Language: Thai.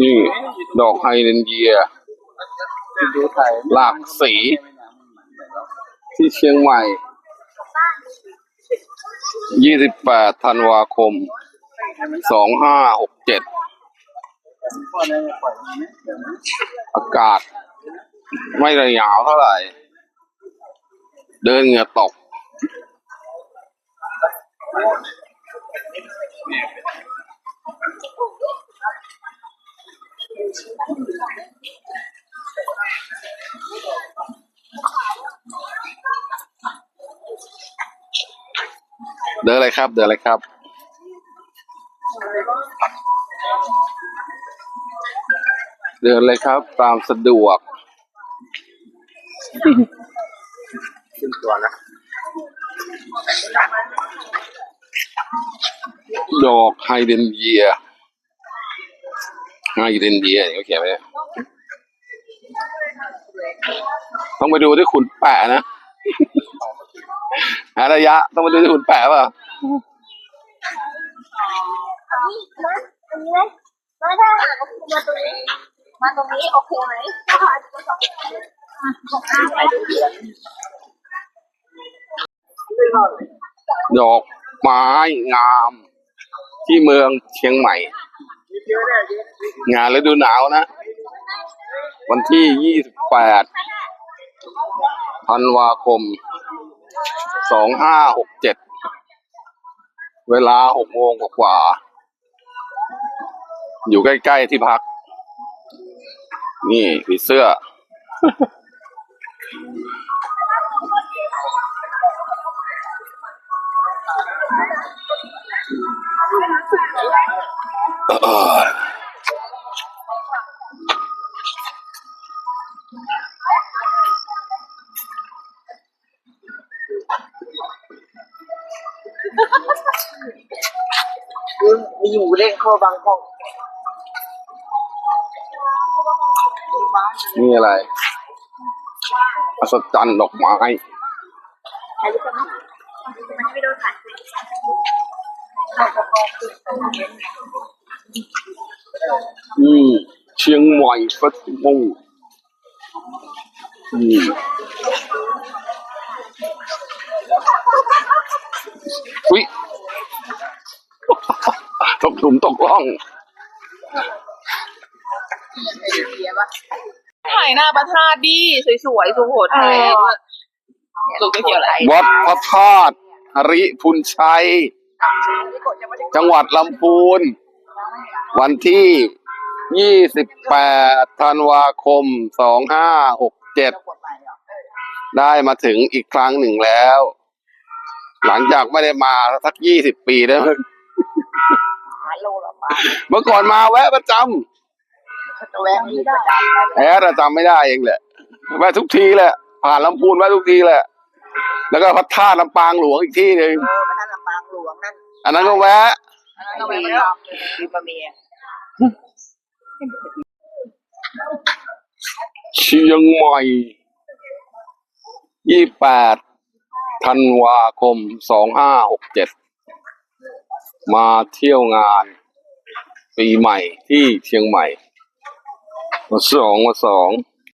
นี่ ดอกไฮเดรนเยียหลากสี ที่เชียงใหม่ 28 ธันวาคม 2567อเนี่ยปล่อยมันไหมเดี๋ยวนะอากาศ ไม่ได้หนาวเท่าไหร่ เดินเหงื่อตก เดินเลยครับ เดินเลยครับเดินเลยครับ ตามสะดวกขึ้นตัวนะ ดอกไฮเดรนเยีย ไฮเดรนเยียเขาเขียนไว้ต้องไปดูที่ขุนแปะนะหาระยะ ต้องไปดูที่ขุนแปะป่ะมไม่ถ้าหากว่าคุณมาตรงนี้มาตรงนี้โอเคไหมถ้าหาจะสองดอกไม้งาม ที่เมืองเชียงใหม่ งานฤดูหนาวนะ วันที่28ธันวาคม2567เวลา6โมงกว่าอยู่ใกล้ ๆ ที่พัก นี่ผีเสื้อ มีหมูเด้งเข้าบางกล้องนี่อะไรอัศจรรย์ดอกไม้ ถ่ายรูปกันไหมมันไม่โดนถ่ายอืมเชียงใหม่เฟสติวัลอืมอุ้ยตกหลุมตกล่องถ่ายหน้าประทาดดีสวยๆสุโขทัยลูกก็เกี่ยวอะไรวัดพระธาตุหริพุนชัย จังหวัดลำพูน วันที่ 28 ธันวาคม 2567 ได้มาถึงอีกครั้งหนึ่งแล้ว หลังจากไม่ได้มาสัก 20 ปีแล้วเมื่อก่อนมาแวะประจจะแวะนี่ประจำำแอบแต่จำไม่ได้เองแหละแวะทุกทีแหละผ่านลำพูนแวะทุกทีแหละแล้วก็พระธาตุลำปางหลวงอีกที่หนึ่งเออมานั่นลำปางหลวงนั่น อันนั้นก็แวะนั่นก็แวะมาทำมีบะหมี่เชียงใหม่28ธันวาคม2567มาเที่ยวงาน ปีใหม่ที่เชียงใหม่วันสองวันสอง